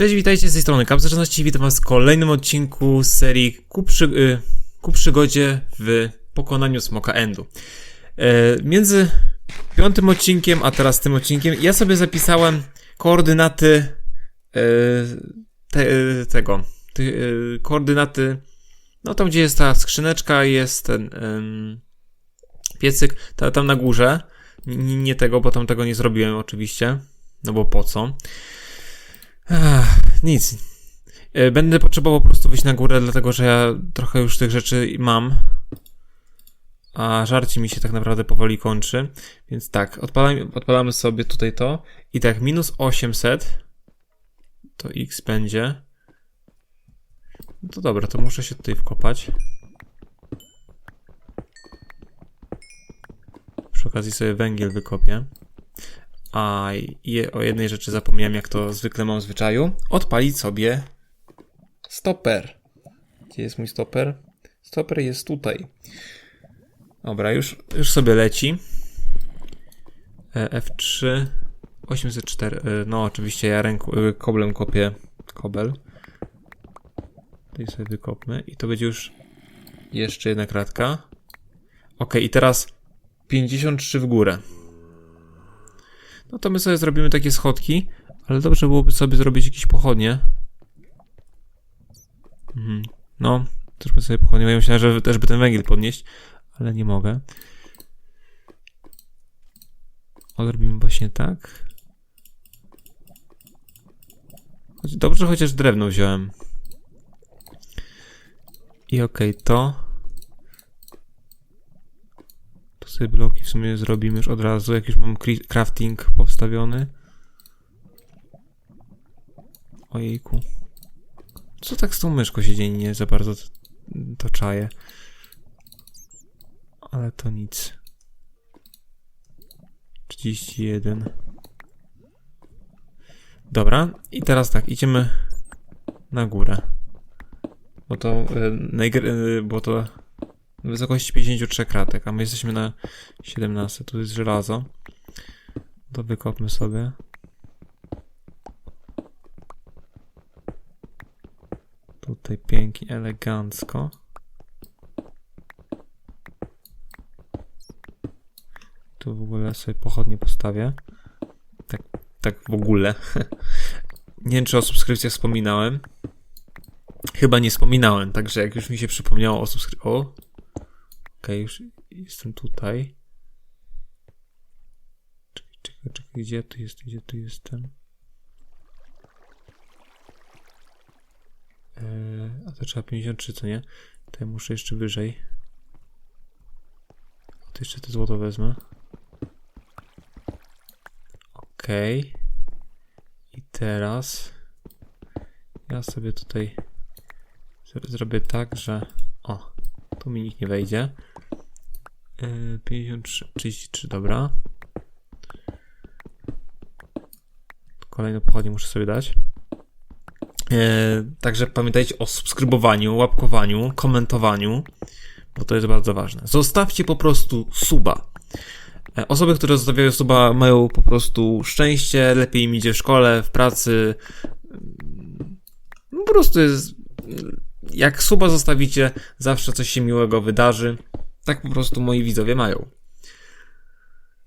Cześć, witajcie z tej strony Kapzaczności. Witam was w kolejnym odcinku serii ku, przy, y, ku przygodzie w pokonaniu Smoka Endu. E, między piątym odcinkiem, a teraz tym odcinkiem, ja sobie zapisałem koordynaty e, te, e, tego, te, e, koordynaty, no tam gdzie jest ta skrzyneczka, jest ten em, piecyk, ta, tam na górze. N- nie tego, bo tam tego nie zrobiłem oczywiście, no bo po co. Ach, nic. E, Będę potrzebował po prostu wyjść na górę, dlatego że ja trochę już tych rzeczy mam. A żarcie mi się tak naprawdę powoli kończy. Więc tak, odpalamy, odpalamy sobie tutaj to. I tak, minus 800 to x będzie. No to dobra, to muszę się tutaj wkopać. Przy okazji sobie węgiel wykopię. A je, o jednej rzeczy zapomniałem, jak to zwykle mam w zwyczaju. Odpalić sobie stoper. Gdzie jest mój stoper? Stoper jest tutaj. Dobra, już, już sobie leci. E, F3 804. e, No, oczywiście ja ręką, e, koblem kopię kobel. Tutaj sobie wykopmy i to będzie już jeszcze jedna kratka. Ok, i teraz 53 w górę. No to my sobie zrobimy takie schodki, ale dobrze byłoby sobie zrobić jakieś pochodnie. Mhm. No, zróbmy sobie pochodnie, ja myślałem, że też by ten węgiel podnieść, ale nie mogę. Odrobimy właśnie tak. Dobrze, chociaż drewno wziąłem. I okej, to. Tu sobie bloki w sumie zrobimy już od razu, jak już mam crafting powstawiony. Ojejku. Co tak z tą myszką się dzieje? Nie za bardzo to, czaję. Ale to nic. 31. Dobra, i teraz tak, idziemy na górę. Bo to, e, e, bo to wysokości 53 kratek, a my jesteśmy na 17. Tu jest żelazo. To wykopmy sobie. Tutaj pięknie, elegancko. Tu w ogóle sobie pochodnie postawię. Tak, tak w ogóle. nie wiem, czy o subskrypcjach wspominałem. Chyba nie wspominałem, także jak już mi się przypomniało o subskrypcjach. O! Już jestem tutaj. Czekaj, czekaj, czekaj, gdzie ja tu jestem, gdzie tu jestem? Eee, a to trzeba 53, co nie? To ja muszę jeszcze wyżej. To jeszcze to złoto wezmę. Okej. I teraz ja sobie tutaj zrobię tak, że o, tu mi nikt nie wejdzie. Yy, 53, 33, dobra. Kolejne pochodnie muszę sobie dać. Yy, także pamiętajcie o subskrybowaniu, łapkowaniu, komentowaniu, bo to jest bardzo ważne. Zostawcie po prostu suba. E, Osoby, które zostawiają suba, mają po prostu szczęście, lepiej im idzie w szkole, w pracy. Po prostu jest. Jak suba zostawicie, zawsze coś się miłego wydarzy. Tak po prostu moi widzowie mają.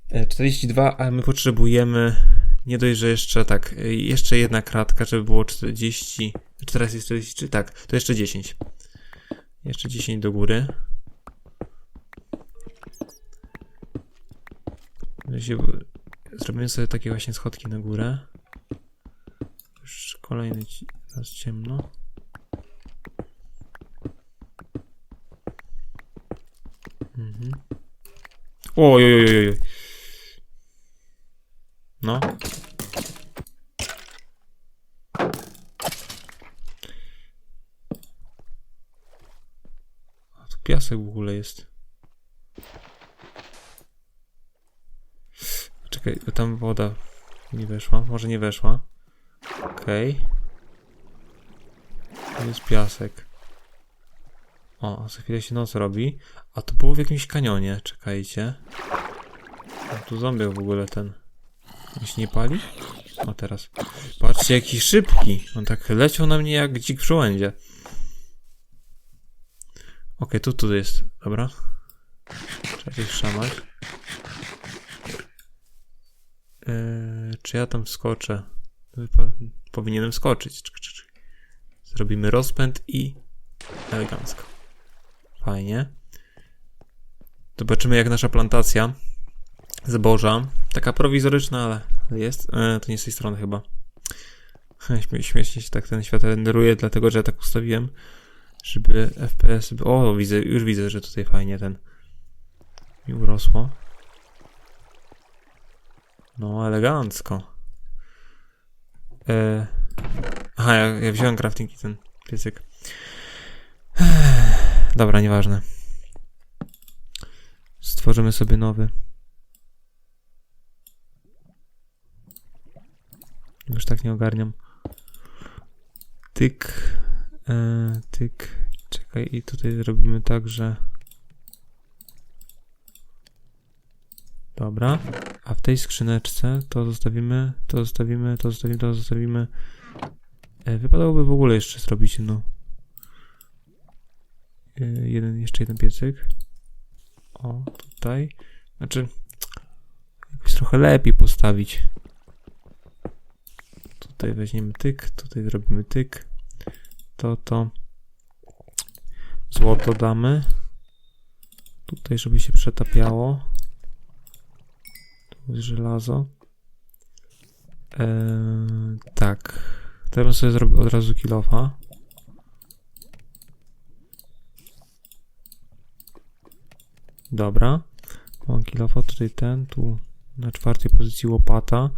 E, 42, ale my potrzebujemy nie dość, że jeszcze tak, e, jeszcze jedna kratka, żeby było 40. Czy teraz jest 43? Tak, to jeszcze 10. Jeszcze 10 do góry. Zrobimy sobie takie właśnie schodki na górę. Już kolejny teraz ciemno. Mhm. Oj, oj, oj, oj. No. A tu piasek w ogóle jest. Czekaj, tam woda nie weszła. Może nie weszła. Okej. Tu jest piasek. O, za chwilę się noc robi. A to było w jakimś kanionie. Czekajcie. Tu zombie w ogóle ten. On nie pali? O teraz. Patrzcie, jaki szybki. On tak leciał na mnie jak dzik w żołędzie. Okej, tu, tu jest. Dobra. Trzeba się szamać. Eee, czy ja tam skoczę? Wypa- Powinienem skoczyć. Zrobimy rozpęd i elegancko. Fajnie. Zobaczymy jak nasza plantacja zboża. Taka prowizoryczna, ale jest. E, to nie z tej strony chyba. Śmie- Śmiesznie się tak ten świat renderuje, dlatego że ja tak ustawiłem, żeby FPS... O, widzę, już widzę, że tutaj fajnie ten mi urosło. No, elegancko. E... Aha, ja, ja wziąłem crafting i ten piecyk. Dobra, nieważne. Stworzymy sobie nowy. Już tak nie ogarniam. Tyk. E, tyk. Czekaj, i tutaj zrobimy tak, że. Dobra. A w tej skrzyneczce to zostawimy, to zostawimy, to zostawimy, to zostawimy. E, wypadałoby w ogóle jeszcze zrobić no. E, jeden, jeszcze jeden piecyk. O, tutaj. Znaczy, jakoś trochę lepiej postawić. Tutaj weźmiemy tyk, tutaj zrobimy tyk. To, to. Złoto damy. Tutaj, żeby się przetapiało. Tu jest żelazo. Eee, tak. Teraz sobie zrobię od razu kilofa. Dobra. Mam kilofa, tutaj ten, tu na czwartej pozycji łopata.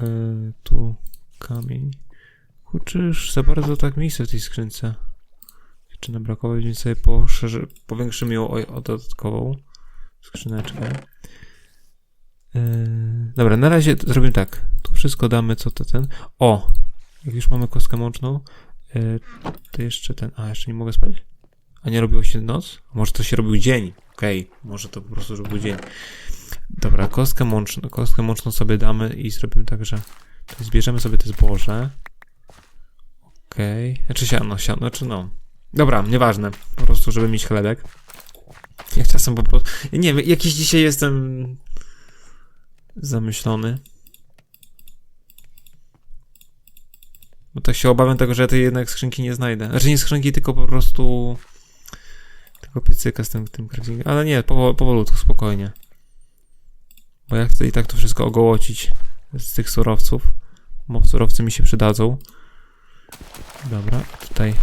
Yy, tu kamień. Kurczę, już za bardzo tak miejsca w tej skrzynce. Jeszcze nam brakowało, więc sobie poszerzy, powiększymy ją o, o dodatkową skrzyneczkę. Yy, dobra, na razie zrobimy tak. Tu wszystko damy, co to ten. O! Jak już mamy kostkę mączną, yy, to jeszcze ten. A, jeszcze nie mogę spać? A nie robiło się noc? Może to się robił dzień? Okej, może to po prostu robił dzień. Dobra, kostkę mączną, kostkę mączną sobie damy i zrobimy tak, że zbierzemy sobie te zboże. Okej. Okay. Znaczy siano, siano, znaczy no. Dobra, nieważne. Po prostu, żeby mieć chlebek. Jak czasem po prostu... Nie wiem, jakiś dzisiaj jestem... zamyślony. Bo tak się obawiam tego, że ja tej jednak skrzynki nie znajdę. Znaczy nie skrzynki, tylko po prostu... Tylko piecyka z tym, tym craftingiem. Ale nie, powo- powolutku, spokojnie. Bo ja chcę i tak to wszystko ogołocić z tych surowców. Bo surowce mi się przydadzą. Dobra, tutaj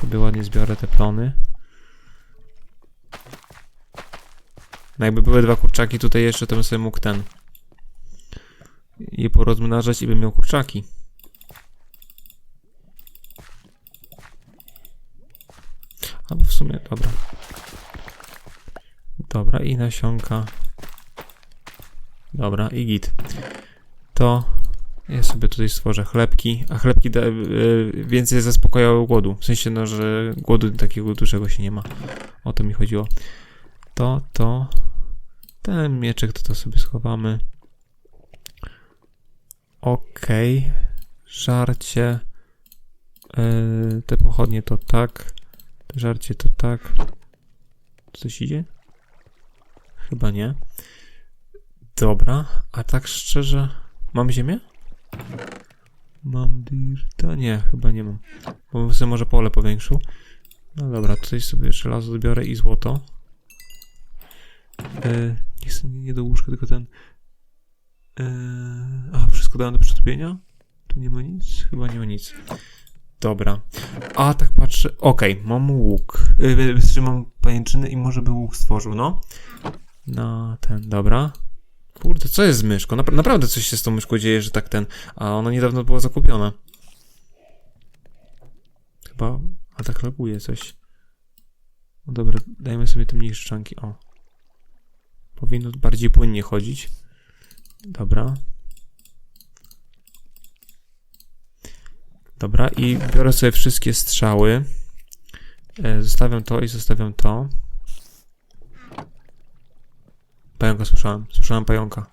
sobie ładnie zbiorę te plony. No jakby były dwa kurczaki tutaj jeszcze, to bym sobie mógł ten je porozmnażać i bym miał kurczaki. Albo w sumie, dobra. Dobra, i nasionka. Dobra, i git. To ja sobie tutaj stworzę chlebki, a chlebki da, y, więcej zaspokajały głodu. W sensie, no, że głodu takiego dużego się nie ma. O to mi chodziło. To, to. Ten mieczek to, to sobie schowamy. Okej. Żarcie. Y, te pochodnie to tak. Żarcie to tak. Coś idzie? Chyba nie. Dobra, a tak szczerze, mam ziemię? Mam dirta? Nie, chyba nie mam. Bo bym sobie może pole powiększył. No dobra, tutaj sobie żelazo zbiorę i złoto. E, nie, chcę- nie do łóżka, tylko ten... E, a, wszystko dałem do przetopienia? Tu nie ma nic? Chyba nie ma nic. Dobra. A, tak patrzę. Okej, mam łuk. Yy, że mam pajęczyny i może by łuk stworzył, no. No, ten, dobra. Kurde, co jest z myszką? Napra- naprawdę coś się z tą myszką dzieje, że tak ten... A ona niedawno była zakupiona. Chyba... A tak laguje coś. No dobra, dajmy sobie te mniejsze szczanki. O. Powinno bardziej płynnie chodzić. Dobra. Dobra, i biorę sobie wszystkie strzały. E, zostawiam to i zostawiam to. Pająka słyszałem. Słyszałem pająka.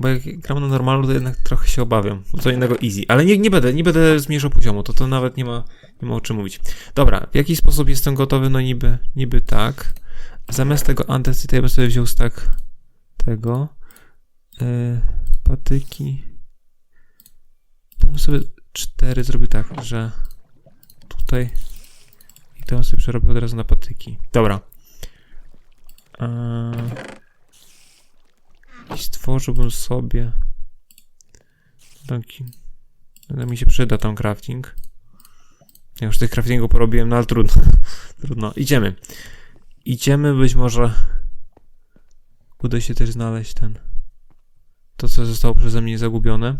Bo jak gram na normalu, to jednak trochę się obawiam. No Co innego easy. Ale nie, nie będę, nie będę zmniejszał poziomu, to to nawet nie ma, nie ma o czym mówić. Dobra, w jaki sposób jestem gotowy? No niby, niby tak. Zamiast tego antecyta ja bym sobie wziął tak tego. Yy, patyki. Bym sobie cztery zrobił tak, że tutaj i to sobie przerobił od razu na patyki. Dobra. Eee, I stworzyłbym sobie taki. No mi się przyda tam crafting. Ja już tych craftingu porobiłem, no ale trudno. trudno. Idziemy. Idziemy, być może uda się też znaleźć ten. To, co zostało przeze mnie zagubione.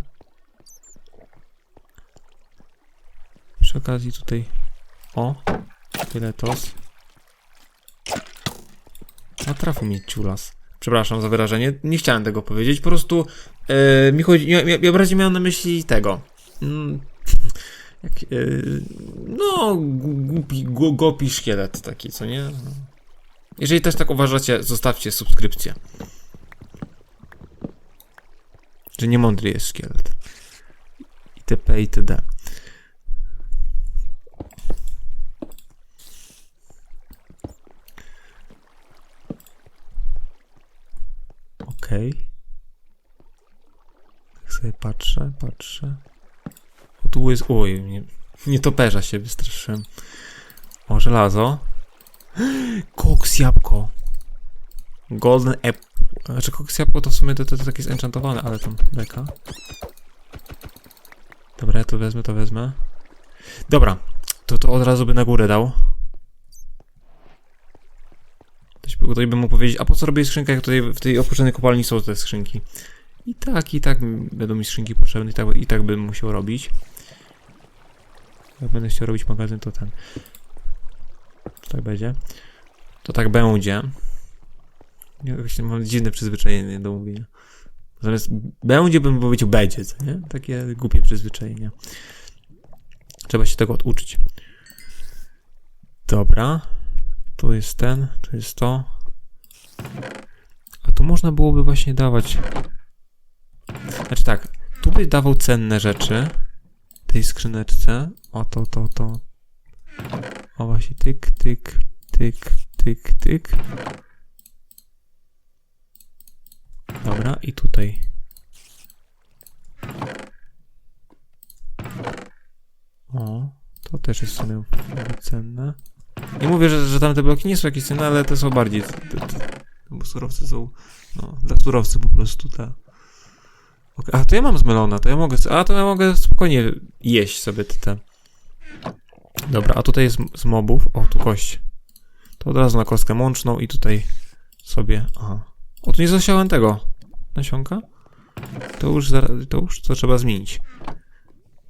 Przy okazji tutaj. O! Tyle tos. No trafił mnie ciulas. Przepraszam za wyrażenie, nie chciałem tego powiedzieć, po prostu e, mi chodzi, ja, ja, bardziej miałem na myśli tego. Mm, jak, e, no, głupi, głupi szkielet taki, co nie? Jeżeli też tak uważacie, zostawcie subskrypcję. Że nie mądry jest szkielet. Itp. itd. Okej. Tak sobie patrzę, patrzę. O, tu jest... Oj, nie, nie toperza się wystraszyłem. O, żelazo. Koks jabłko. Golden apple. Znaczy koks jabłko to w sumie to, to, to takie zenchantowane, ale tam beka. Dobra, ja to wezmę, to wezmę. Dobra, to to od razu by na górę dał. Ktoś by, ktoś by mógł powiedzieć, a po co robię skrzynkę, jak tutaj w tej opuszczonej kopalni są te skrzynki? I tak, i tak będą mi skrzynki potrzebne, i tak, i tak bym musiał robić. Jak będę chciał robić magazyn, to ten. To tak będzie. To tak będzie. Ja właśnie mam dziwne przyzwyczajenie do mówienia. Zamiast będzie bym powiedział będzie, co nie? Takie głupie przyzwyczajenia. Trzeba się tego oduczyć. Dobra. Tu jest ten, tu jest to. A tu można byłoby właśnie dawać. Znaczy tak, tu by dawał cenne rzeczy tej skrzyneczce. O to, to, to. O właśnie, tyk, tyk, tyk, tyk, tyk. Dobra, i tutaj. O, to też jest w sumie cenne. Nie mówię, że, że tamte bloki nie są jakieś cenne, ale te są bardziej. Te, te, te, bo surowce są. No, dla surowców po prostu te. Okay. A to ja mam z melona, to ja mogę. A to ja mogę spokojnie jeść sobie te. te. Dobra, a tutaj jest z mobów. O, tu kość. To od razu na kostkę mączną i tutaj sobie. Aha. O, tu nie zasiałem tego. Nasionka? To już, to już to trzeba zmienić.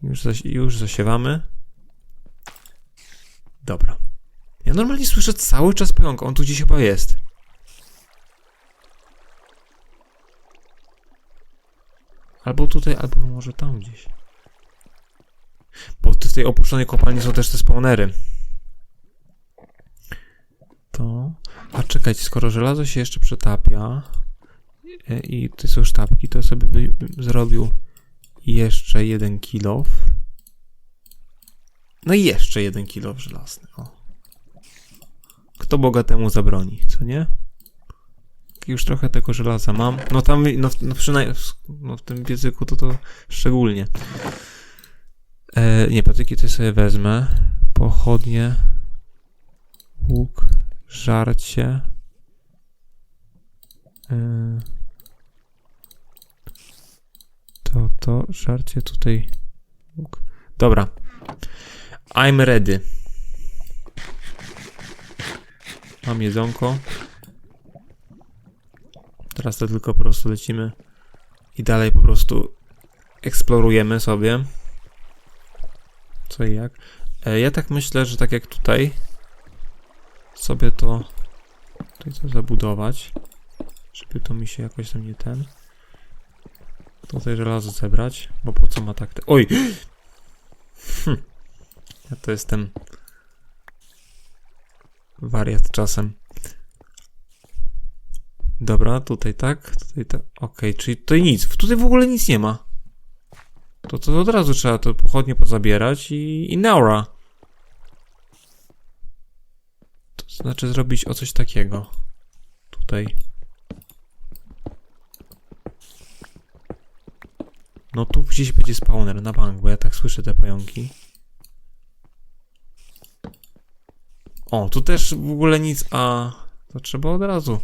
Już, zaś, już zasiewamy. Dobra. Ja normalnie słyszę cały czas pająka. On tu gdzieś chyba jest. Albo tutaj, albo może tam gdzieś. Bo w tej opuszczonej kopalni są też te spawnery. To. A czekajcie, skoro żelazo się jeszcze przetapia e, i tutaj są sztabki, to sobie by, bym zrobił jeszcze jeden kilof. No i jeszcze jeden kilof żelazny. O. Kto bogatemu zabroni, co nie? Już trochę tego żelaza mam. No tam, no, no przynajmniej no w tym piecyku to to szczególnie. E, nie, patyki to sobie wezmę. Pochodnie. Łuk. Żarcie. To, to, żarcie tutaj. Dobra. I'm ready. Mam jedzonko. Teraz to tylko po prostu lecimy i dalej po prostu eksplorujemy sobie. Co i jak. E, ja tak myślę, że tak jak tutaj sobie to tutaj to zabudować, żeby to mi się jakoś tam nie ten tutaj żelazo zebrać, bo po co ma tak te... Oj! Hm. Ja to jestem wariat czasem. Dobra, tutaj tak, tutaj tak. Okej, czyli tutaj nic. Tutaj w ogóle nic nie ma. To, to od razu trzeba to pochodnie pozabierać i, i naura. Znaczy zrobić o coś takiego. Tutaj. No tu gdzieś będzie spawner na bank, bo ja tak słyszę te pająki. O, tu też w ogóle nic, a to trzeba od razu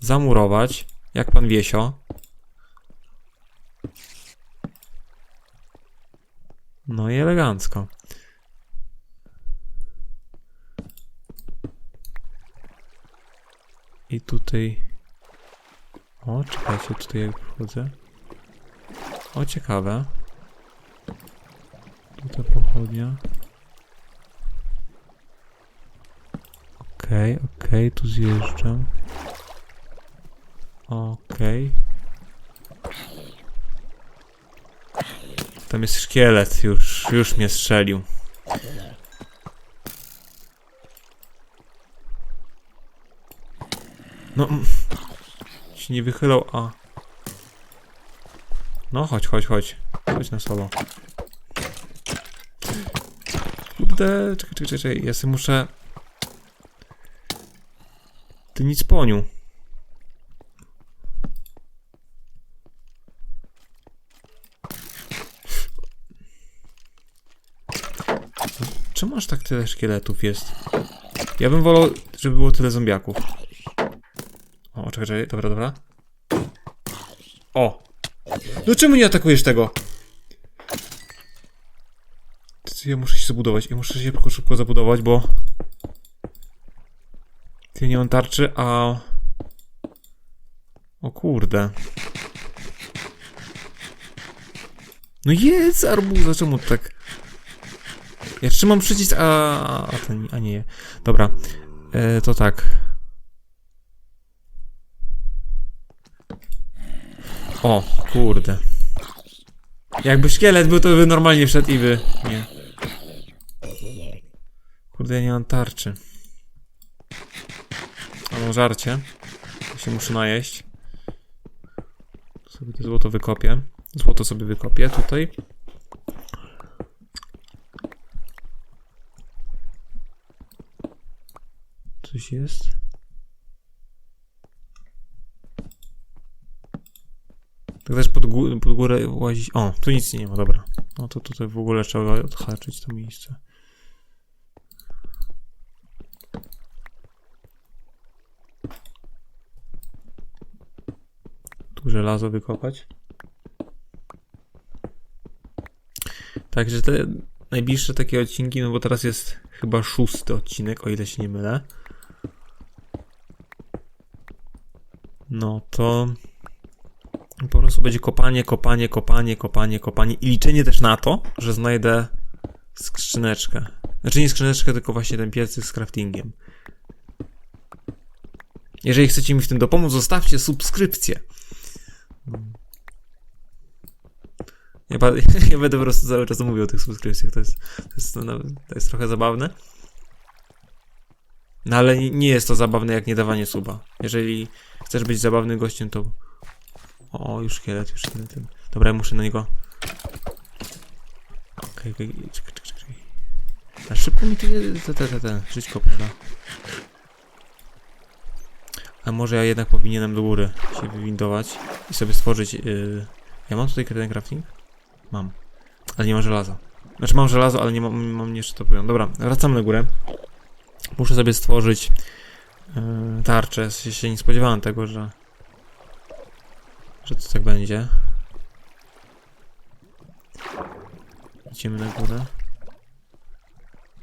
zamurować, jak pan Wiesio. No i elegancko. I tutaj... O, czekajcie, tutaj jak wchodzę. O, ciekawe. Tutaj pochodnia. Okej, okej, tu zjeżdżam. Okej. Tam jest szkielet, już, już mnie strzelił. No, mm, się nie wychylał, a... No, chodź, chodź, chodź. Chodź na solo. Kurde, czekaj, czekaj, czekaj, ja sobie muszę... Ty nic poniu. Czemu aż tak tyle szkieletów jest? Ja bym wolał, żeby było tyle zombiaków. Czekaj, czekaj, dobra, dobra. O! No czemu nie atakujesz tego? Ja muszę się zabudować, ja muszę się szybko, szybko zabudować, bo... Ty nie mam tarczy, a... O kurde. No jest arbuza, czemu tak... Ja trzymam przycisk, a... A, ten, a nie. Dobra. E, to tak. O, kurde. Jakby szkielet był, to by normalnie wszedł i by... Nie. Kurde, ja nie mam tarczy. A mam żarcie. Ja się muszę najeść. Sobie to złoto wykopię. Złoto sobie wykopię tutaj. Coś jest? Tak też pod, gó- pod górę łazić. O, tu nic nie ma, dobra. No to tutaj w ogóle trzeba odhaczyć to miejsce. Tu żelazo wykopać. Także te najbliższe takie odcinki, no bo teraz jest chyba szósty odcinek, o ile się nie mylę. No to po prostu będzie kopanie, kopanie, kopanie, kopanie, kopanie i liczenie też na to, że znajdę skrzyneczkę. Znaczy nie skrzyneczkę, tylko właśnie ten piecyk z craftingiem. Jeżeli chcecie mi w tym dopomóc, zostawcie subskrypcję. Ja, ja będę po prostu cały czas mówił o tych subskrypcjach. To jest, to jest, to jest trochę zabawne. No ale nie jest to zabawne jak nie dawanie suba. Jeżeli chcesz być zabawnym gościem, to. O, już szkielet, już szkielet. Dobra, ja muszę na niego. Okej, okej, czekaj, czekaj, czekaj. Na szybko mi te, te, te, te, te żyćko pada. A może ja jednak powinienem do góry się wywindować i sobie stworzyć. Yy... Ja mam tutaj ten crafting? Mam. Ale nie mam żelaza. Znaczy mam żelazo, ale nie mam, mam jeszcze to powiem. Dobra, wracamy na górę. Muszę sobie stworzyć yy, tarczę. Się, się nie spodziewałem tego, że że to tak będzie. Idziemy na górę.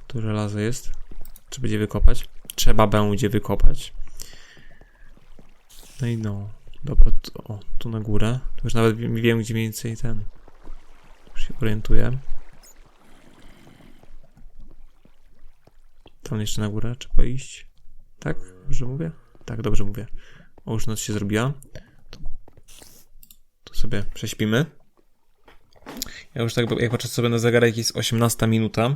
Tu żelazo jest. Trzeba będzie wykopać. Trzeba będzie wykopać. No i no. Dobra, tu, o, tu na górę. Tu już nawet wiem gdzie mniej więcej ten. Już się orientuję. Tam jeszcze na górę trzeba iść. Tak? Dobrze mówię? Tak, dobrze mówię. O, już noc się zrobiła. Tu sobie prześpimy. Ja już tak, jak patrzę sobie na zegarek, jest 18 minuta.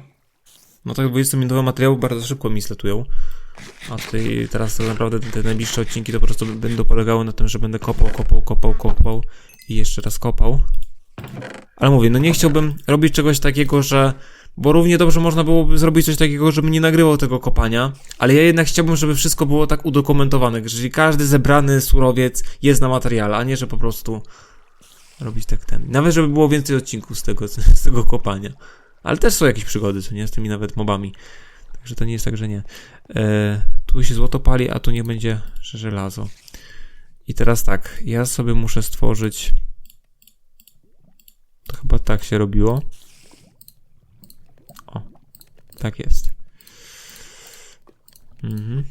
No tak 20-minutowe materiały bardzo szybko mi sletują. A tutaj teraz tak naprawdę te, najbliższe odcinki to po prostu będą polegały na tym, że będę kopał, kopał, kopał, kopał i jeszcze raz kopał. Ale mówię, no nie chciałbym robić czegoś takiego, że. Bo równie dobrze można byłoby zrobić coś takiego, żebym nie nagrywał tego kopania, ale ja jednak chciałbym, żeby wszystko było tak udokumentowane, czyli każdy zebrany surowiec jest na materiale, a nie, że po prostu robić tak ten. Nawet, żeby było więcej odcinków z tego, z tego kopania. Ale też są jakieś przygody, co nie, z tymi nawet mobami. Także to nie jest tak, że nie. E, tu się złoto pali, a tu nie będzie że żelazo. I teraz tak, ja sobie muszę stworzyć. To chyba tak się robiło. O, tak jest. Mhm.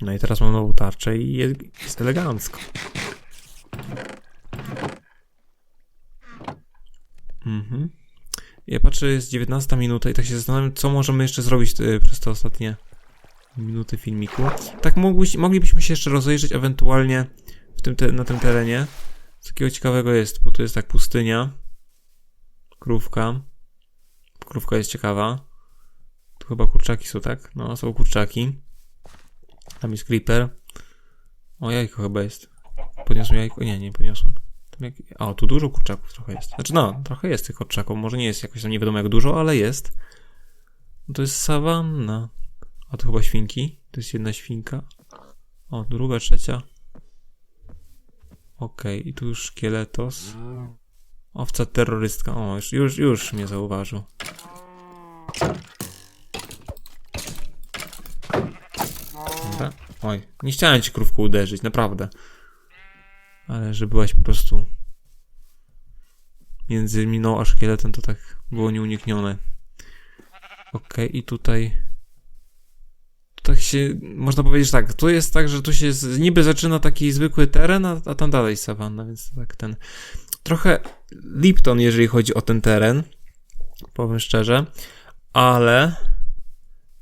No i teraz mam nową tarczę i jest, jest elegancko. Mhm. Ja patrzę, jest 19 minuta i tak się zastanawiam, co możemy jeszcze zrobić y, przez te ostatnie minuty filmiku. Tak mógłbyś, moglibyśmy się jeszcze rozejrzeć ewentualnie w tym te, na tym terenie. Co takiego ciekawego jest, bo tu jest tak pustynia. Krówka. Krówka jest ciekawa. Tu chyba kurczaki są, tak? No, są kurczaki. Tam jest creeper. O, jajko chyba jest. Podniosłem jajko? Nie, nie podniosłem. Tam jak... O, tu dużo kurczaków trochę jest. Znaczy no, trochę jest tych kurczaków. Może nie jest jakoś tam nie wiadomo jak dużo, ale jest. No to jest sawanna. A to chyba świnki. To jest jedna świnka. O, druga, trzecia. Okej, i tu już szkieletos. Owca terrorystka. O, już, już, już mnie zauważył. Oj, nie chciałem ci krówku uderzyć, naprawdę. Ale że byłaś po prostu między mną a szkieletem, to tak było nieuniknione. Okej, i tutaj. Tu tak się. Można powiedzieć tak. Tu jest tak, że tu się z, niby zaczyna taki zwykły teren, a, a tam dalej sawanna, więc tak ten. Trochę Lipton, jeżeli chodzi o ten teren. Powiem szczerze. Ale.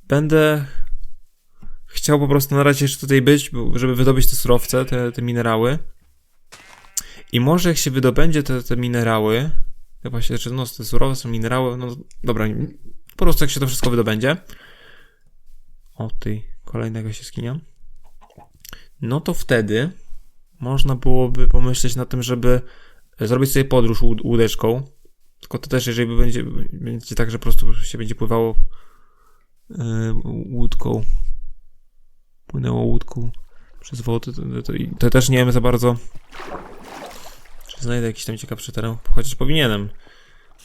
Będę chciał po prostu na razie jeszcze tutaj być, żeby wydobyć te surowce, te, te minerały. I może jak się wydobędzie te, te minerały, ja właśnie, znaczy, no te surowce są minerały, no dobra, po prostu jak się to wszystko wydobędzie. O, ty, kolejna jakaś jaskinia. No to wtedy można byłoby pomyśleć na tym, żeby zrobić sobie podróż łód- łódeczką. Tylko to też, jeżeli będzie, będzie tak, że po prostu się będzie pływało yy, łódką, płynęło łódką przez wodę, to, to, to też nie wiem za bardzo, czy znajdę jakiś tam ciekawszy teren, chociaż powinienem.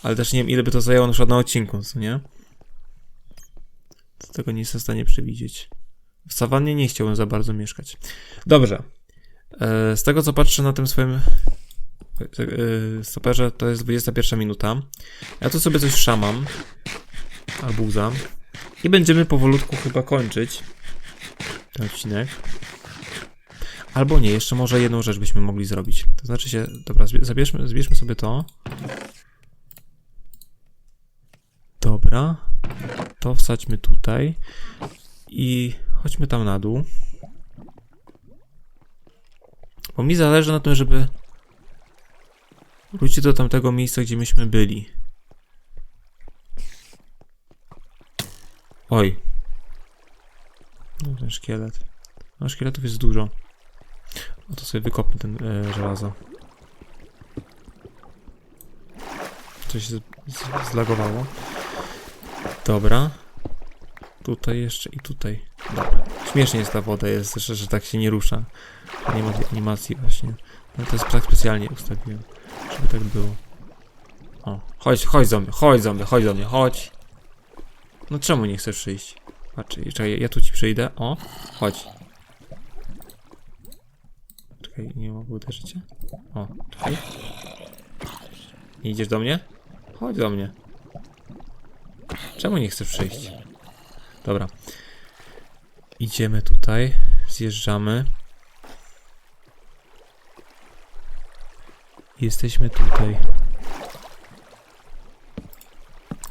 Ale też nie wiem, ile by to zajęło na przykład na odcinku, co nie? To tego nie jestem w stanie przewidzieć. W sawannie nie chciałbym za bardzo mieszkać. Dobrze. E, Z tego, co patrzę na tym swoim e, e, stoperze, to jest 21 minuta. Ja tu sobie coś szamam. Arbuza. I będziemy powolutku chyba kończyć ten odcinek. Albo nie, jeszcze może jedną rzecz byśmy mogli zrobić. To znaczy się, dobra, zabierzmy, zbierzmy sobie to. Dobra. To wsadźmy tutaj. I chodźmy tam na dół. Bo mi zależy na tym, żeby wrócić do tamtego miejsca, gdzie myśmy byli. Oj. No ten szkielet. No szkieletów jest dużo. No to sobie wykopmy ten e, żelazo. Coś z- zlagowało. Dobra. Tutaj jeszcze i tutaj. Dobra. Śmiesznie jest ta woda, jest, że, że tak się nie rusza. Nie ma tej animacji właśnie. No to jest tak specjalnie ustawiłem, żeby tak było. O, chodź, chodź do mnie, chodź do mnie, chodź do mnie, chodź. No czemu nie chcesz przyjść? Patrz, czekaj, ja tu ci przyjdę. O, chodź. Czekaj, nie mogę uderzyć cię? O, czekaj. Nie idziesz do mnie? Chodź do mnie. Czemu nie chcesz przyjść? Dobra. Idziemy tutaj. Zjeżdżamy. Jesteśmy tutaj.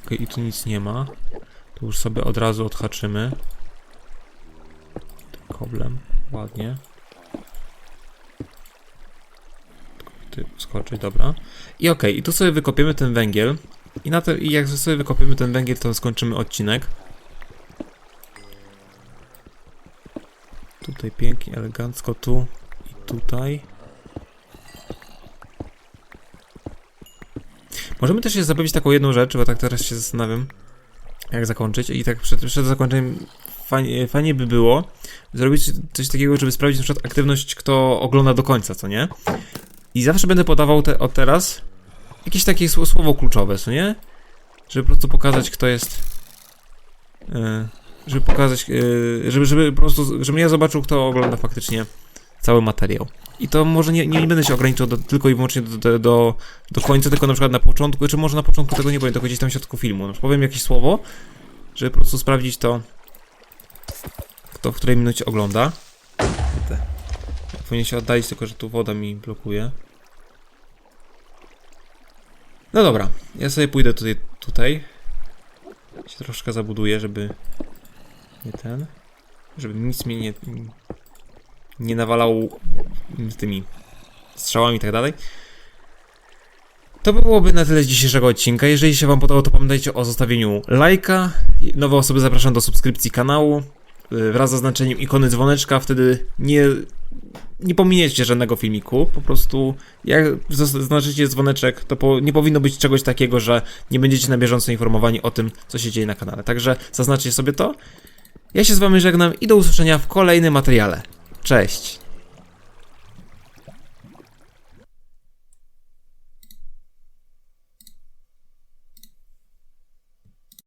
Okej, i tu nic nie ma. Tu już sobie od razu odhaczymy. Koblem. Ładnie. Ty skoczyć, dobra. I okej, i tu sobie wykopiemy ten węgiel. I na to, i jak sobie wykopiemy ten węgiel, to skończymy odcinek. Tutaj pięknie, elegancko, tu i tutaj. Możemy też się zrobić taką jedną rzecz, bo tak teraz się zastanawiam, jak zakończyć. I tak przed, przed zakończeniem fajnie, fajnie by było zrobić coś takiego, żeby sprawdzić na przykład aktywność, kto ogląda do końca, co nie? I zawsze będę podawał te, od teraz jakieś takie sło- słowo kluczowe, co nie? Żeby po prostu pokazać, kto jest. e, żeby pokazać, e, żeby, żeby po prostu, żebym ja zobaczył, kto ogląda faktycznie cały materiał. I to może nie, nie będę się ograniczał do, tylko i wyłącznie do, do, do, do końca, tylko na przykład na początku, czy może na początku tego nie powiem, tylko gdzieś tam w środku filmu. No, powiem jakieś słowo, żeby po prostu sprawdzić to, kto w której minucie ogląda. Powinien się oddalić, tylko że tu woda mi blokuje. No dobra, ja sobie pójdę tutaj, tutaj. Się troszkę zabuduję, żeby nie ten, żeby nic mnie nie, nie nawalał tymi strzałami i tak dalej. To by byłoby na tyle z dzisiejszego odcinka. Jeżeli się Wam podobało, to pamiętajcie o zostawieniu lajka. Nowe osoby zapraszam do subskrypcji kanału y, wraz z zaznaczeniem ikony dzwoneczka. Wtedy nie, nie pominiecie żadnego filmiku. Po prostu jak zaznaczycie dzwoneczek, to po, nie powinno być czegoś takiego, że nie będziecie na bieżąco informowani o tym, co się dzieje na kanale. Także zaznaczcie sobie to. Ja się z Wami żegnam i do usłyszenia w kolejnym materiale. Cześć!